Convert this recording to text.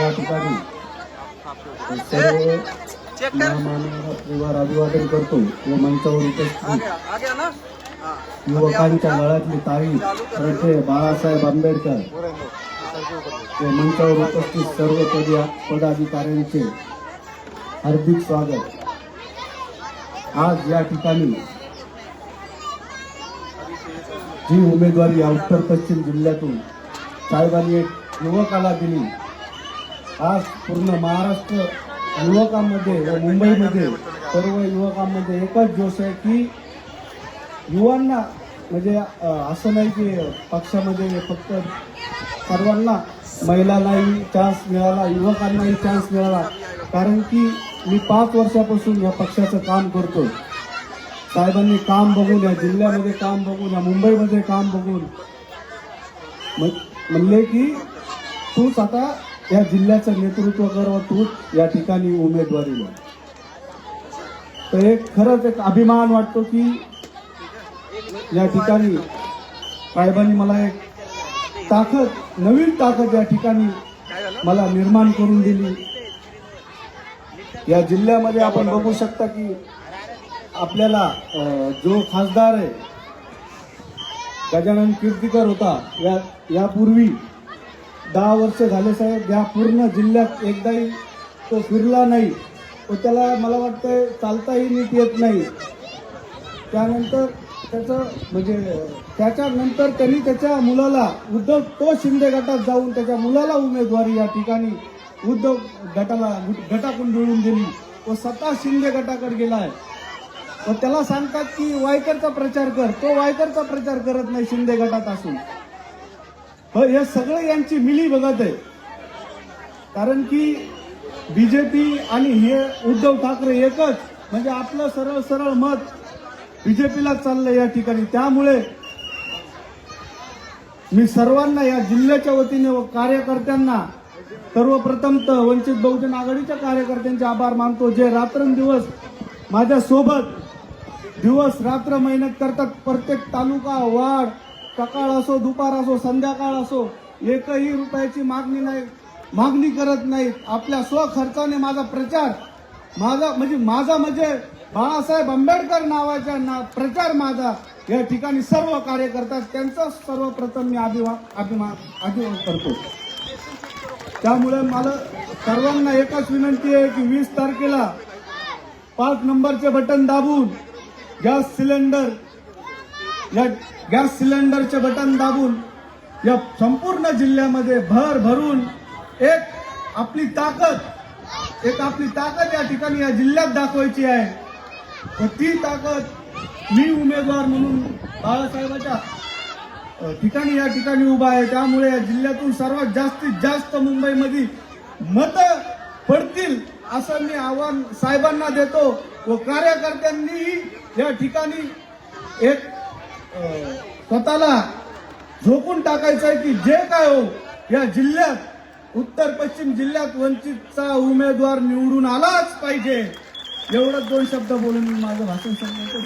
या ठिकाणी सर्व महामानवाला अभिवादन करतो व मंचावर उपस्थित युवकांच्या गळ्यातली ताई रटे बाळासाहेब आंबेडकर व मंचावर उपस्थित सर्व पदी पदाधिकाऱ्यांचे हार्दिक स्वागत. आज या ठिकाणी जी उमेदवारी या उत्तर पश्चिम जिल्ह्यातून साहेबांनी एक युवकाला दिली. आज पूर्ण महाराष्ट्र युवकांमध्ये व मुंबईमध्ये सर्व युवकांमध्ये एकच जोश आहे की युवांना म्हणजे असं नाही की पक्षामध्ये फक्त सर्वांना महिलांनाही चान्स मिळाला युवकांनाही चान्स मिळाला. कारण की मी पाच वर्षापासून या पक्षाचं काम करतो साहेबांनी काम बघून या जिल्ह्यामध्ये काम बघून या मुंबईमध्ये काम बघून म्हण- म्हणले की तूच आता या जिल्ह्याचं नेतृत्व कर तू या ठिकाणी उमेदवारीला तर एक खरंच एक अभिमान वाटतो की या ठिकाणी साहेबांनी मला एक ताकद नवीन ताकद या ठिकाणी मला निर्माण करून दिली. या जिल्ह्यामध्ये आपण बघू शकता की आपल्याला जो खासदार आहे गजानन कीर्तीकर होता या यापूर्वी दहा वर्ष झाले साहेब या पूर्ण जिल्ह्यात एकदाही तो फिरला नाही. व त्याला मला वाटतं चालताही नीट येत नाही. त्यानंतर त्याचं म्हणजे त्याच्यानंतर त्यांनी त्याच्या मुलाला उद्धव तो शिंदे गटात जाऊन त्याच्या मुलाला उमेदवारी या ठिकाणी उद्धव गटाला गटाकडून मिळवून दिली. व स्वतः शिंदे गटाकडे गेलाय. व त्याला सांगतात की वायकरचा प्रचार कर. तो वायकरचा प्रचार करत नाही शिंदे गटात असून. हो हे सगळं यांची मिली बघत आहे. कारण की बीजेपी आणि हे उद्धव ठाकरे एकच म्हणजे आपलं सरळ सरळ मत बीजेपीला चाललंय या ठिकाणी. त्यामुळे मी सर्वांना या जिल्ह्याच्या वतीने व कार्यकर्त्यांना सर्वप्रथम तर वंचित बहुजन आघाडीच्या कार्यकर्त्यांचे आभार मानतो. जे रात्रंदिवस माझ्या सोबत दिवस रात्र मेहनत करतात. प्रत्येक तालुका वार्ड सकाळ असो दुपार असो संध्याकाळ असो एकही रुपयाची मागणी नाही मागणी करत नाहीत आपल्या स्वखर्चाने माझा प्रचार माझा म्हणजे माझा म्हणजे बाळासाहेब आंबेडकर नावाचा ना प्रचार माझा. या ठिकाणी सर्व कार्यकर्ता त्यांचा सर्वप्रथम मी अभिमान अभिमान अभिमान करतो. त्यामुळे मला सर्वांना एकच विनंती आहे की वीस तारखेला पाच नंबरचे बटन दाबून गॅस सिलेंडर या गॅस सिलेंडरचे बटन दाबून या संपूर्ण जिल्ह्यामध्ये भर भरून एक आपली ताकद एक आपली ताकद या ठिकाणी या जिल्ह्यात दाखवायची आहे. व ती ताकद मी उमेदवार म्हणून बाळासाहेबाच्या ठिकाणी या ठिकाणी उभा आहे. त्यामुळे या जिल्ह्यातून सर्वात जास्तीत जास्त मुंबईमध्ये मतं पडतील असं मी आव्हान साहेबांना देतो व कार्यकर्त्यांनीही या ठिकाणी एक स्वतःला झोकून टाकायचं आहे की जे काय हो या जिल्ह्यात उत्तर पश्चिम जिल्ह्यात वंचितचा उमेदवार निवडून आलाच पाहिजे. एवढंच दोन शब्द बोलून मी माझं भाषण संपवतो